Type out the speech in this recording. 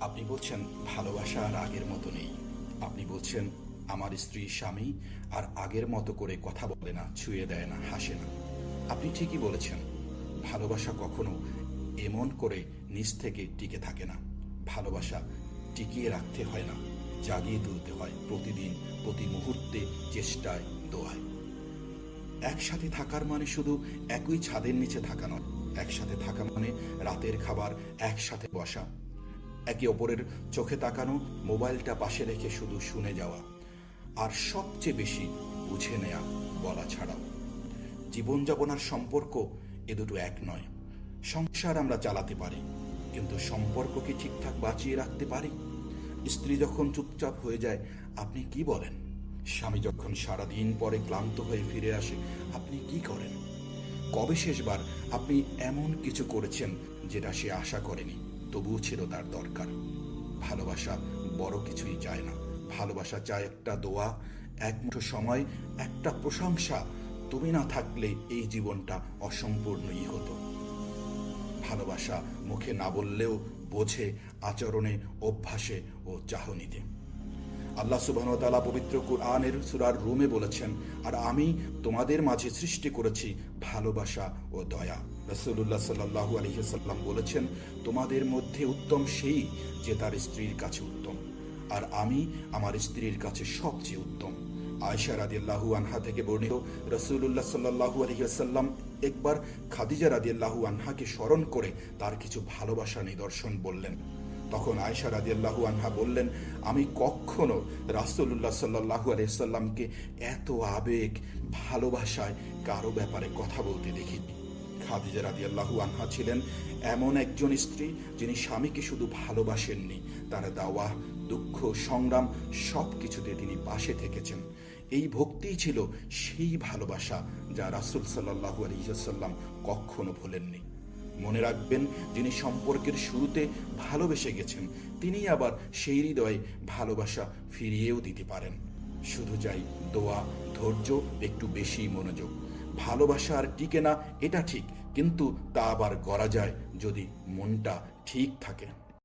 আপনি বলছেন ভালোবাসা আর আগের মতো নেই। আপনি বলছেন আমার স্ত্রী স্বামী আর আগের মতো করে কথা বলে না, ছুঁয়ে দেয় না, হাসে না। আপনি ঠিকই বলেছেন, ভালোবাসা কখনো এমন করে নিজ থেকে টিকে থাকে না। ভালোবাসা টিকিয়ে রাখতে হয় না, জাগিয়ে তুলতে হয় প্রতিদিন, প্রতি মুহূর্তে চেষ্টায়, দোয়ায়। একসাথে থাকার মানে শুধু একই ছাদের নিচে থাকা নয়, একসাথে থাকা মানে রাতের খাবার, একসাথে বসা। একে অপরের চোখে তাকানো, মোবাইলটা পাশে রেখে শুধু শুনে যাওয়া। আর সবচেয়ে বেশি বুঝে নেয়া বলা ছাড়াও। জীবনযাপন আর সম্পর্ক এ দুটো এক নয়। সংসার আমরা চালাতে পারি, কিন্তু সম্পর্ককে ঠিকঠাক বাঁচিয়ে রাখতে পারি? স্ত্রী যখন চুপচাপ হয়ে যায়, আপনি কি বলেন? স্বামী যখন সারাদিন পরে ক্লান্ত হয়ে ফিরে আসে, আপনি কি করেন? কবে শেষবার আপনি এমন কিছু করেছেন যেটা সে আশা করেনি? তবুও ছিল তার দরকার। ভালোবাসা বড় কিছুই চায় না। ভালোবাসা চায় একটা দোয়া, এক মুঠো সময়, একটা প্রশংসা। তুমি না থাকলে এই জীবনটা অসম্পূর্ণই হতো। ভালোবাসা মুখে না বললেও বোঝে আচরণে, অভ্যাসে ও চাহনিতে। আল্লাহ সুবাহ তালা পবিত্র কুরআনের সুরার রুমে বলেছেন, আর আমি তোমাদের মাঝে সৃষ্টি করেছি ভালোবাসা ও দয়া। রসুল্লাহ সাল্লাহু আলহিসাল্লাম বলেছেন, তোমাদের মধ্যে উত্তম সেই যে তার স্ত্রীর কাছে উত্তম। আর আমি আমার স্ত্রীর কাছে সবচেয়ে উত্তম। আয়সা রাদিয়াল্লাহু আনহা থেকে বর্ণিত রসুল্লাহ সাল্লাহু আলহিহাসাল্লাম একবার খাদিজা রাদিয়াল্লাহু আনহাকে স্মরণ করে তার কিছু ভালোবাসা নিদর্শন বললেন। তখন আয়সা রাদিয়াল্লাহু আনহা বললেন, আমি কখনো রাসুল্লাহ সাল্লাহু আলহিসাল্লামকে এত আবেগ, ভালোবাসায় কারও ব্যাপারে কথা বলতে দেখিনি। খাদিজা রাদিয়াল্লাহু আনহা ছিলেন এমন একজন স্ত্রী যিনি স্বামীকে শুধু ভালোবাসেননি, তার দাওয়া দুঃখ, সংগ্রাম সব কিছুতে তিনি পাশে থেকেছেন। এই ভক্তিই ছিল সেই ভালোবাসা যা রাসুল সাল্লাহু আলহিসাল্লাম কখনো ভোলেননি। মনে রাখবেন, যিনি সম্পর্কের শুরুতে ভালোবেসে গেছেন, তিনি আবার সেই হৃদয়ে ভালোবাসা ফিরিয়েও দিতে পারেন। শুধু চাই দোয়া, ধৈর্য, একটু বেশি মনোযোগ। ভালোবাসা আর টিকে না, এটা ঠিক, কিন্তু তা আবার করা যায় যদি মনটা ঠিক থাকে।